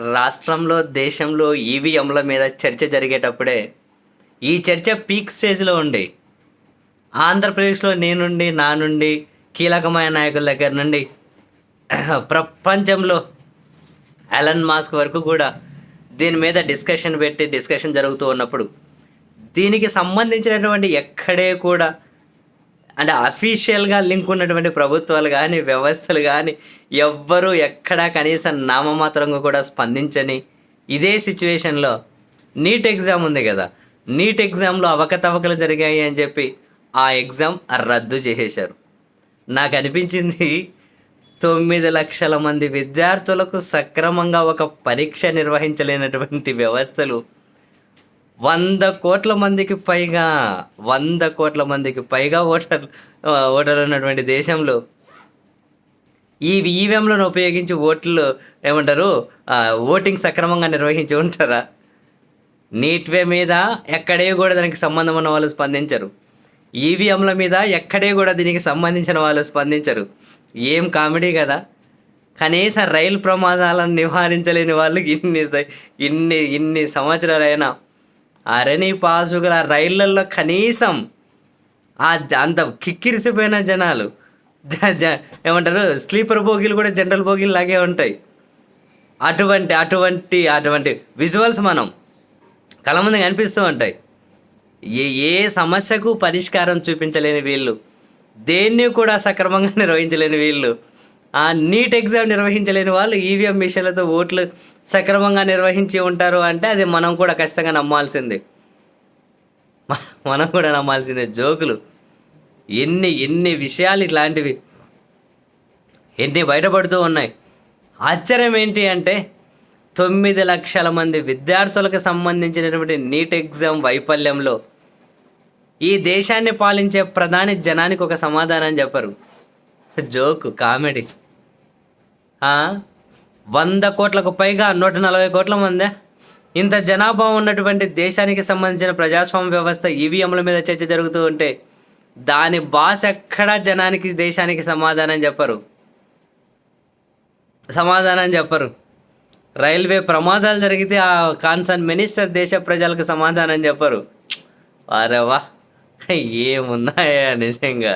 రాష్ట్రంలో దేశంలో ఈవీఎంల మీద చర్చ జరిగేటప్పుడే ఈ చర్చ పీక్ స్టేజ్లో ఉండి. ఆంధ్రప్రదేశ్లో నేనుండి నా నుండి కీలకమైన నాయకుల దగ్గర నుండి ప్రపంచంలో అలన్ మాస్క్ వరకు కూడా దీని మీద డిస్కషన్ పెట్టి డిస్కషన్ జరుగుతూ ఉన్నప్పుడు దీనికి సంబంధించినటువంటి ఎక్కడే కూడా అంటే అఫీషియల్గా లింక్ ఉన్నటువంటి ప్రభుత్వాలు కానీ వ్యవస్థలు కానీ ఎవ్వరూ ఎక్కడా కనీసం నామమాత్రంగా కూడా స్పందించని ఇదే సిచ్యువేషన్లో నీట్ ఎగ్జామ్ ఉంది కదా. నీట్ ఎగ్జామ్లో అవకతవకలు జరిగాయి అని చెప్పి ఆ ఎగ్జామ్ రద్దు చేసేశారు. నాకు అనిపించింది తొమ్మిది లక్షల మంది విద్యార్థులకు సక్రమంగా ఒక పరీక్ష నిర్వహించలేనటువంటి వ్యవస్థలు వంద కోట్ల మందికి పైగా వంద కోట్ల మందికి పైగా ఓటర్ ఓటర్ ఉన్నటువంటి దేశంలో ఈ ఈవీఎంలను ఉపయోగించి ఓట్లు ఏమంటారు ఓటింగ్ సక్రమంగా నిర్వహించి ఉంటారా? నీట్వే మీద ఎక్కడే కూడా దానికి సంబంధం ఉన్న వాళ్ళు స్పందించరు. ఈవీఎంల మీద ఎక్కడే కూడా దీనికి సంబంధించిన వాళ్ళు స్పందించరు. ఏం కామెడీ కదా. కనీసం రైలు ప్రమాదాలను నివారించలేని వాళ్ళు ఇన్ని ఇన్ని ఇన్ని సంవత్సరాలైనా అరణి పాసుగల రైళ్ళల్లో కనీసం ఆ అంత కిక్కిరిసిపోయిన జనాలు జ- జ- ఏమంటారు స్లీపర్ బోగీలు కూడా జనరల్ బోగీలు లాగే ఉంటాయి. అటువంటి అటువంటి అటువంటి విజువల్స్ మనం కళ ముందు కనిపిస్తూ ఉంటాయి. ఏ ఏ సమస్యకు పరిష్కారం చూపించలేని వీళ్ళు దేన్ని కూడా సక్రమంగా నిర్వహించలేని వీళ్ళు ఆ నీట్ ఎగ్జామ్ నిర్వహించలేని వాళ్ళు ఈవీఎం మిషన్లతో ఓట్లు సక్రమంగా నిర్వహించి ఉంటారు అంటే అది మనం కూడా ఖచ్చితంగా నమ్మాల్సిందే. మనం కూడా నమ్మాల్సిందే జోకులు. ఎన్ని ఎన్ని విషయాలు ఇట్లాంటివి. ఎన్ని బయటపడుతూ ఉన్నాయి. ఆశ్చర్యం ఏంటి అంటే తొమ్మిది లక్షల మంది విద్యార్థులకు సంబంధించినటువంటి నీట్ ఎగ్జామ్ వైఫల్యంలో ఈ దేశాన్ని పాలించే ప్రధాని జనానికి ఒక సమాధానం చెప్పరు. Joke comedy. వంద కోట్లకు పైగా నూట నలభై కోట్ల మందే. ఇంత జనాభా ఉన్నటువంటి దేశానికి సంబంధించిన ప్రజాస్వామ్య వ్యవస్థ ఈవీఎంల మీద చర్చ జరుగుతూ ఉంటే దాని బాస్ ఎక్కడా జనానికి దేశానికి సమాధానం చెప్పరు. సమాధానం చెప్పరు. రైల్వే ప్రమాదాలు జరిగితే ఆ కాన్సర్న్ మినిస్టర్ దేశ ప్రజలకు సమాధానం చెప్పరు. అరే వా ఏమున్నాయా నిజంగా?